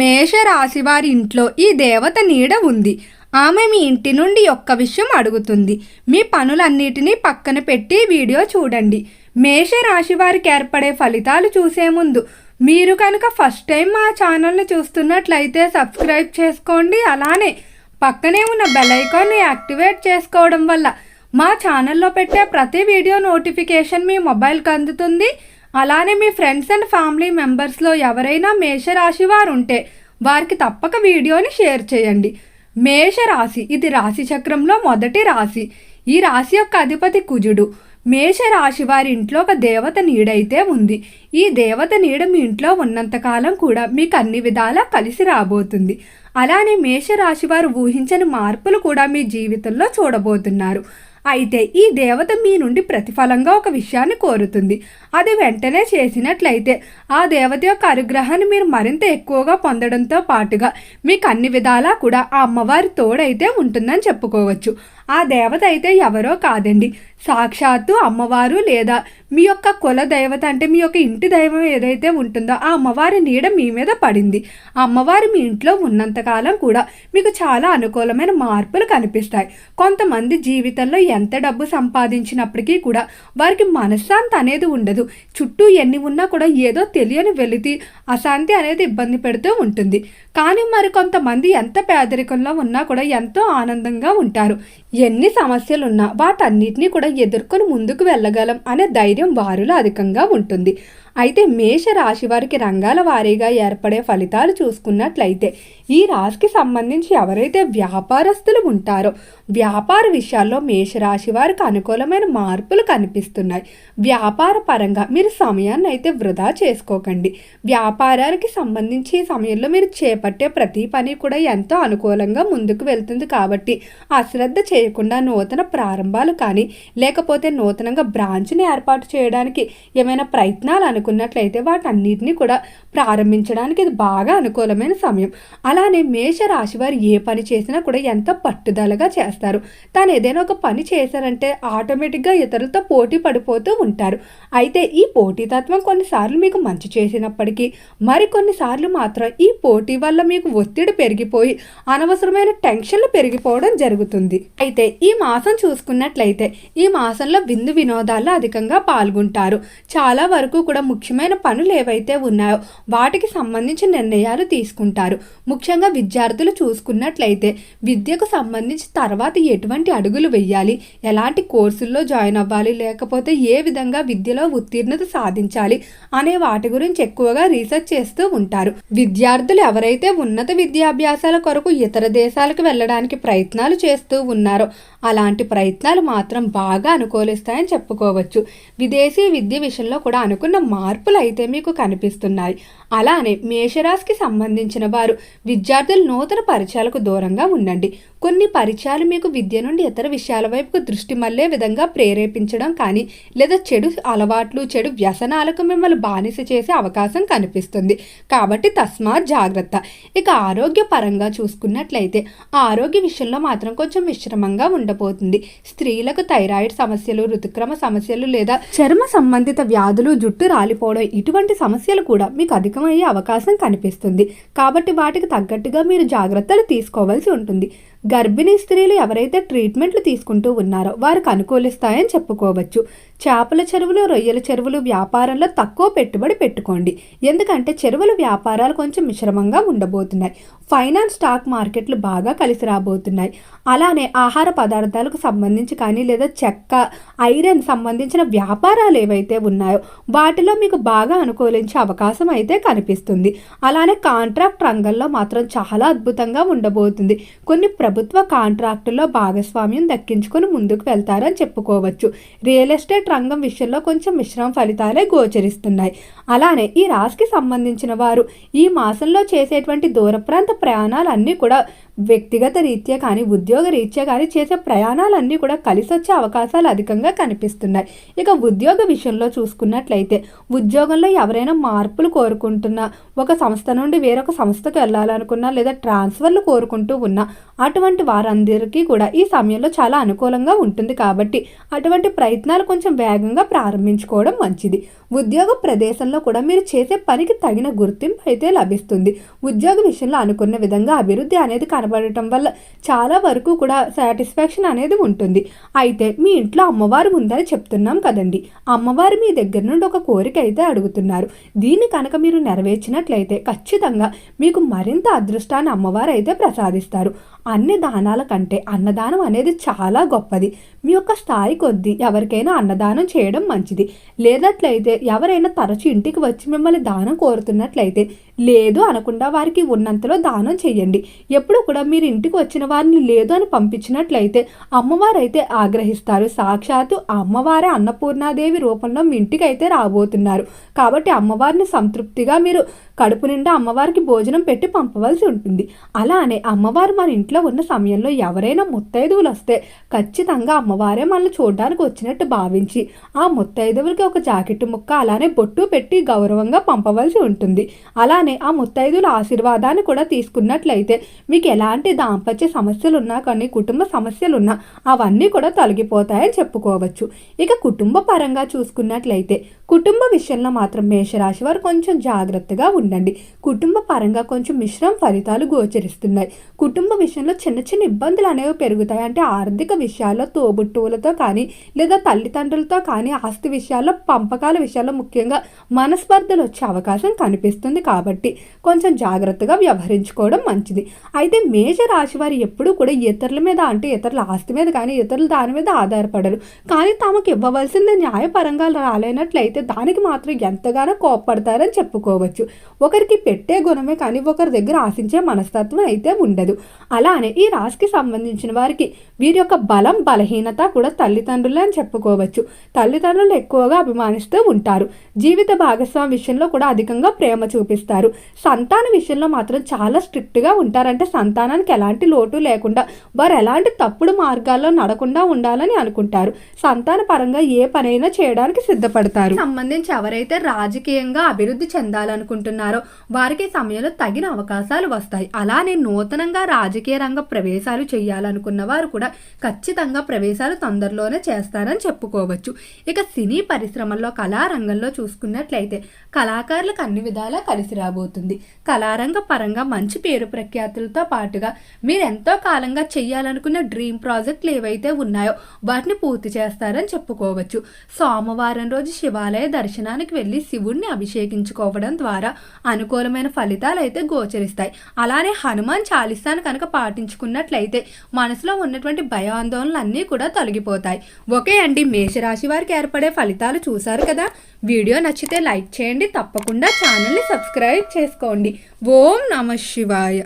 మేష రాశి వారి ఇంట్లో ఈ దేవత నీడ ఉంది. ఆమె మీ ఇంటి నుండి ఒక్క విషయం అడుగుతుంది. మీ పనులన్నిటినీ పక్కన పెట్టి వీడియో చూడండి. మేష రాశి వారికి ఏర్పడే ఫలితాలు చూసే ముందు మీరు కనుక ఫస్ట్ టైం మా ఛానల్ని చూస్తున్నట్లయితే సబ్స్క్రైబ్ చేసుకోండి. అలానే పక్కనే ఉన్న బెల్ ఐకాన్ని యాక్టివేట్ చేసుకోవడం వల్ల మా ఛానల్లో పెట్టే ప్రతి వీడియో నోటిఫికేషన్ మీ మొబైల్కి అందుతుంది. అలానే మీ ఫ్రెండ్స్ అండ్ ఫ్యామిలీ మెంబర్స్లో ఎవరైనా మేషరాశి వారు ఉంటే వారికి తప్పక వీడియోని షేర్ చేయండి. మేషరాశి ఇది రాశి చక్రంలో మొదటి రాశి. ఈ రాశి యొక్క అధిపతి కుజుడు. మేష రాశి వారి ఇంట్లో ఒక దేవత నీడైతే ఉంది. ఈ దేవత నీడ మీ ఇంట్లో ఉన్నంతకాలం కూడా మీకు అన్ని విధాలా కలిసి రాబోతుంది. అలానే మేషరాశి వారు ఊహించని మార్పులు కూడా మీ జీవితంలో చూడబోతున్నారు. అయితే ఈ దేవత మీ నుండి ప్రతిఫలంగా ఒక విషయాన్ని కోరుతుంది. అది వెంటనే చేసినట్లయితే ఆ దేవత యొక్క అనుగ్రహాన్ని మీరు మరింత ఎక్కువగా పొందడంతో పాటుగా మీకు అన్ని విధాలా కూడా ఆ అమ్మవారి తోడైతే ఉంటుందని చెప్పుకోవచ్చు. ఆ దేవత అయితే ఎవరో కాదండి. సాక్షాత్తు అమ్మవారు లేదా మీ యొక్క కుల దైవత అంటే మీ యొక్క ఇంటి దైవం ఏదైతే ఉంటుందో ఆ అమ్మవారి నీడ మీ మీద పడింది. ఆ అమ్మవారు మీ ఇంట్లో ఉన్నంతకాలం కూడా మీకు చాలా అనుకూలమైన మార్పులు కనిపిస్తాయి. కొంతమంది జీవితంలో ఎంత డబ్బు సంపాదించినప్పటికీ కూడా వారికి మనశ్శాంతి అనేది ఉండదు. చుట్టూ ఎన్ని ఉన్నా కూడా ఏదో తెలియని వెలితి అశాంతి అనేది ఇబ్బంది పెడుతూ ఉంటుంది. కానీ మరి కొంతమంది ఎంత పేదరికంలో ఉన్నా కూడా ఎంతో ఆనందంగా ఉంటారు. ఎన్ని సమస్యలున్నా వాటన్నిటినీ కూడా ఎదుర్కొని ముందుకు వెళ్ళగలం అనే ధైర్యం వారిలో అధికంగా ఉంటుంది. అయితే మేష రాశి వారికి రంగాల వారీగా ఏర్పడే ఫలితాలు చూసుకున్నట్లయితే ఈ రాశికి సంబంధించి ఎవరైతే వ్యాపారస్తులు ఉంటారో వ్యాపార విషయాల్లో మేషరాశి వారికి అనుకూలమైన మార్పులు కనిపిస్తున్నాయి. వ్యాపార పరంగా మీరు సమయాన్ని అయితే వృధా చేసుకోకండి. వ్యాపారానికి సంబంధించి సమయంలో మీరు చేపట్టే ప్రతి పని కూడా ఎంతో అనుకూలంగా ముందుకు వెళ్తుంది కాబట్టి అశ్రద్ధ చేయకుండా నూతన ప్రారంభాలు కానీ లేకపోతే నూతనంగా బ్రాంచ్ని ఏర్పాటు చేయడానికి ఏమైనా ప్రయత్నాలు అనుకున్నట్లయితే వాటన్నిటిని కూడా ప్రారంభించడానికి ఇది బాగా అనుకూలమైన సమయం. అలానే మేష రాశి వారు ఏ పని చేసినా కూడా ఎంతో పట్టుదలగా చేస్తారు. తాను ఏదైనా ఒక పని చేశారంటే ఆటోమేటిక్గా ఇతరులతో పోటీ పడిపోతూ ఉంటారు. అయితే ఈ పోటీతత్వం కొన్నిసార్లు మీకు మంచి చేసినప్పటికీ మరికొన్నిసార్లు మాత్రం ఈ పోటీ వల్ల మీకు ఒత్తిడి పెరిగిపోయి అనవసరమైన టెన్షన్లు పెరిగిపోవడం జరుగుతుంది. అయితే ఈ మాసం చూసుకున్నట్లయితే ఈ మాసంలో విందు వినోదాల్లో అధికంగా పాల్గొంటారు. చాలా వరకు కూడా ముఖ్యమైన పనులు ఏవైతే ఉన్నాయో వాటికి సంబంధించిన నిర్ణయాలు తీసుకుంటారు. ముఖ్యంగా విద్యార్థులు చూసుకున్నట్లయితే విద్యకు సంబంధించి తర్వాత ఎటువంటి అడుగులు వెయ్యాలి ఎలాంటి కోర్సుల్లో జాయిన్ అవ్వాలి లేకపోతే ఏ విధంగా విద్యలో ఉత్తీర్ణత సాధించాలి అనే వాటి గురించి ఎక్కువగా రీసెర్చ్ చేస్తూ ఉంటారు. విద్యార్థులు ఎవరైతే ఉన్నత విద్యాభ్యాసాల కొరకు ఇతర దేశాలకు వెళ్ళడానికి ప్రయత్నాలు చేస్తూ ఉన్నారో అలాంటి ప్రయత్నాలు మాత్రం బాగా అనుకూలిస్తాయని చెప్పుకోవచ్చు. విదేశీ విద్య విషయంలో కూడా అనుకున్న మార్పులు అయితే మీకు కనిపిస్తున్నాయి. అలానే మేషరాశికి సంబంధించిన వారు విద్యార్థులు నూతన పరిచయాలకు దూరంగా ఉండండి. కొన్ని పరిచయాలు మీకు విద్య నుండి ఇతర విషయాల వైపుకు దృష్టి మళ్ళే విధంగా ప్రేరేపించడం కానీ లేదా చెడు అలవాట్లు చెడు వ్యసనాలకు మిమ్మల్ని బానిస చేసే అవకాశం కనిపిస్తుంది. కాబట్టి తస్మాత్ జాగ్రత్త. ఇక ఆరోగ్య పరంగా చూసుకున్నట్లయితే ఆరోగ్య విషయంలో మాత్రం కొంచెం మిశ్రమంగా ఉండబోతుంది. స్త్రీలకు థైరాయిడ్ సమస్యలు ఋతుక్రమ సమస్యలు లేదా చర్మ సంబంధిత వ్యాధులు జుట్టు రాలిపోవడం ఇటువంటి సమస్యలు కూడా మీకు అధిక అధికమయ్యే అవకాశం కనిపిస్తుంది. కాబట్టి వాటికి తగ్గట్టుగా మీరు జాగ్రత్తలు తీసుకోవాల్సి ఉంటుంది. గర్భిణీ స్త్రీలు ఎవరైతే ట్రీట్మెంట్లు తీసుకుంటూ ఉన్నారో వారికి అనుకూలిస్తాయని చెప్పుకోవచ్చు. చేపల చెరువులు రొయ్యల చెరువులు వ్యాపారంలో తక్కువ పెట్టుబడి పెట్టుకోండి. ఎందుకంటే చెరువుల వ్యాపారాలు కొంచెం మిశ్రమంగా ఉండబోతున్నాయి. ఫైనాన్స్ స్టాక్ మార్కెట్లు బాగా కలిసి రాబోతున్నాయి. అలానే ఆహార పదార్థాలకు సంబంధించి కానీ లేదా చెక్క ఐరన్ సంబంధించిన వ్యాపారాలు ఏవైతే ఉన్నాయో వాటిలో మీకు బాగా అనుకూలించే అవకాశం అయితే కనిపిస్తుంది. అలానే కాంట్రాక్ట్ రంగంలో మాత్రం చాలా అద్భుతంగా ఉండబోతుంది. కొన్ని ప్రభుత్వ కాంట్రాక్టుల్లో భాగస్వామ్యం దక్కించుకొని ముందుకు వెళ్తారని చెప్పుకోవచ్చు. రియల్ ఎస్టేట్ రంగం విషయంలో కొంచెం మిశ్రమ ఫలితాలే గోచరిస్తున్నాయి. అలానే ఈ రాశికి సంబంధించిన వారు ఈ మాసంలో చేసేటువంటి దూర ప్రాంత ప్రయాణాలన్నీ కూడా వ్యక్తిగత రీత్యా కానీ ఉద్యోగ రీత్యా కానీ చేసే ప్రయాణాలన్నీ కూడా కలిసి వచ్చే అవకాశాలు అధికంగా కనిపిస్తున్నాయి. ఇక ఉద్యోగ విషయంలో చూసుకున్నట్లయితే ఉద్యోగంలో ఎవరైనా మార్పులు కోరుకుంటున్నా ఒక సంస్థ నుండి వేరొక సంస్థకు వెళ్ళాలనుకున్నా లేదా ట్రాన్స్ఫర్లు కోరుకుంటూ ఉన్నా అటువంటి వారందరికీ కూడా ఈ సమయంలో చాలా అనుకూలంగా ఉంటుంది కాబట్టి అటువంటి ప్రయత్నాలు కొంచెం వేగంగా ప్రారంభించుకోవడం మంచిది. ఉద్యోగ ప్రదేశంలో కూడా మీరు చేసే పనికి తగిన గుర్తింపు అయితే లభిస్తుంది. ఉద్యోగ విషయంలో అనుకున్న విధంగా అభివృద్ధి అనేది కనబడటం వల్ల చాలా వరకు కూడా సాటిస్ఫాక్షన్ అనేది ఉంటుంది. అయితే మీ ఇంట్లో అమ్మవారు ఉందని చెప్తున్నాం కదండి. అమ్మవారు మీ దగ్గర నుండి ఒక కోరిక అయితే అడుగుతున్నారు. దీన్ని కనుక మీరు నెరవేర్చినట్లయితే ఖచ్చితంగా మీకు మరింత అదృష్టాన్ని అమ్మవారు అయితే ప్రసాదిస్తారు. అన్ని దానాల కంటే అన్నదానం అనేది చాలా గొప్పది. మీ యొక్క స్థాయి కొద్దీ ఎవరికైనా అన్నదానం చేయడం మంచిది. లేనట్లయితే ఎవరైనా తరచు ఇంటికి వచ్చి మిమ్మల్ని దానం కోరుతున్నట్లయితే లేదు అనకుండా వారికి ఉన్నంతలో దానం చేయండి. ఎప్పుడు కూడా మీరు ఇంటికి వచ్చిన వారిని లేదు అని పంపించినట్లయితే అమ్మవారు అయితే ఆగ్రహిస్తారు. సాక్షాత్తు అమ్మవారే అన్నపూర్ణాదేవి రూపంలో మీ ఇంటికి అయితే రాబోతున్నారు. కాబట్టి అమ్మవారిని సంతృప్తిగా మీరు కడుపు నిండా అమ్మవారికి భోజనం పెట్టి పంపవలసి ఉంటుంది. అలానే అమ్మవారు మన ఇంట్లో ఉన్న సమయంలో ఎవరైనా ముత్తైదువులు వస్తే ఖచ్చితంగా అమ్మవారే మనల్ని చూడడానికి వచ్చినట్టు భావించి ఆ ముత్తైదువులకి ఒక జాకెట్ ముక్క అలానే బొట్టు పెట్టి గౌరవంగా పంపవలసి ఉంటుంది. అలానే ఆ ముత్తైదుల ఆశీర్వాదాన్ని కూడా తీసుకున్నట్లయితే మీకు ఎలాంటి దాంపత్య సమస్యలు ఉన్నా కానీ కుటుంబ సమస్యలు ఉన్నా అవన్నీ కూడా తొలగిపోతాయని చెప్పుకోవచ్చు. ఇక కుటుంబ పరంగా చూసుకున్నట్లయితే కుటుంబ విషయంలో మాత్రం మేషరాశి వారు కొంచెం జాగ్రత్తగా ఉండండి. కుటుంబ పరంగా కొంచెం మిశ్రమ ఫలితాలు గోచరిస్తున్నాయి. కుటుంబ విషయంలో చిన్న చిన్న ఇబ్బందులు అనేవి పెరుగుతాయి. అంటే ఆర్థిక విషయాల్లో తోబుట్టువులతో కానీ లేదా తల్లిదండ్రులతో కానీ ఆస్తి విషయాల్లో పంపకాల విషయాల్లో ముఖ్యంగా మనస్పర్ధలు వచ్చే అవకాశం కనిపిస్తుంది. కాబట్టి కొంచెం జాగ్రత్తగా వ్యవహరించుకోవడం మంచిది. అయితే మేష రాశి వారు ఎప్పుడూ కూడా ఇతరుల మీద అంటే ఇతరుల ఆస్తి మీద కానీ ఇతరులు దాని మీద ఆధారపడరు. కానీ తమకు ఇవ్వవలసింది న్యాయపరంగా రాలేనట్లయితే దానికి మాత్రం ఎంతగానో కోప్పడతారని చెప్పుకోవచ్చు. ఒకరికి పెట్టే గుణమే కానీ ఒకరి దగ్గర ఆశించే మనస్తత్వం అయితే ఉండదు. అలానే ఈ రాశికి సంబంధించిన వారికి వీరి యొక్క బలం బలహీనత కూడా తల్లిదండ్రులే అని చెప్పుకోవచ్చు. తల్లిదండ్రులు ఎక్కువగా అభిమానిస్తూ ఉంటారు. జీవిత భాగస్వామి విషయంలో కూడా అధికంగా ప్రేమ చూపిస్తారు. సంతాన విషయంలో మాత్రం చాలా స్ట్రిక్ట్గా ఉంటారంటే సంతానానికి ఎలాంటి లోటు లేకుండా వారు ఎలాంటి తప్పుడు మార్గాల్లో నడకుండా ఉండాలని అనుకుంటారు. సంతాన పరంగా ఏ పనైనా చేయడానికి సిద్ధపడతారు. సంబంధించి ఎవరైతే రాజకీయంగా అభివృద్ధి చెందాలనుకుంటున్నారో వారికి సమయంలో తగిన అవకాశాలు వస్తాయి. అలానే నూతనంగా రాజకీయ రంగ ప్రవేశాలు చేయాలనుకున్న వారు కూడా ఖచ్చితంగా ప్రవేశాలు తొందరలోనే చేస్తారని చెప్పుకోవచ్చు. ఇక సినీ పరిశ్రమల్లో కళారంగంలో చూసుకున్నట్లయితే కళాకారులకు అన్ని విధాలా కలిసి రాబోతుంది. కళారంగ పరంగా మంచి పేరు ప్రఖ్యాతులతో పాటుగా మీరు ఎంతో కాలంగా చేయాలనుకున్న డ్రీమ్ ప్రాజెక్టులు ఏవైతే ఉన్నాయో వాటిని పూర్తి చేస్తారని చెప్పుకోవచ్చు. సోమవారం రోజు శివాలయ దర్శనానికి వెళ్ళి శివుణ్ణి అభిషేకించుకోవడం ద్వారా అనుకూలమైన ఫలితాలు అయితే గోచరిస్తాయి. అలానే హనుమాన్ చాలీసాను కనుక పాటించుకున్నట్లయితే మనసులో ఉన్నటువంటి భయాందోళనలు అన్నీ కూడా తొలగిపోతాయి. ఓకే అండి మేషరాశి వారికి ఏర్పడే ఫలితాలు చూశారు కదా? వీడియో నచ్చితే లైక్ చేయండి తప్పకుండా ఛానల్ని సబ్స్క్రైబ్ సబ్స్క్రైబ్ చేసుకోండి. ఓం నమ శివాయ.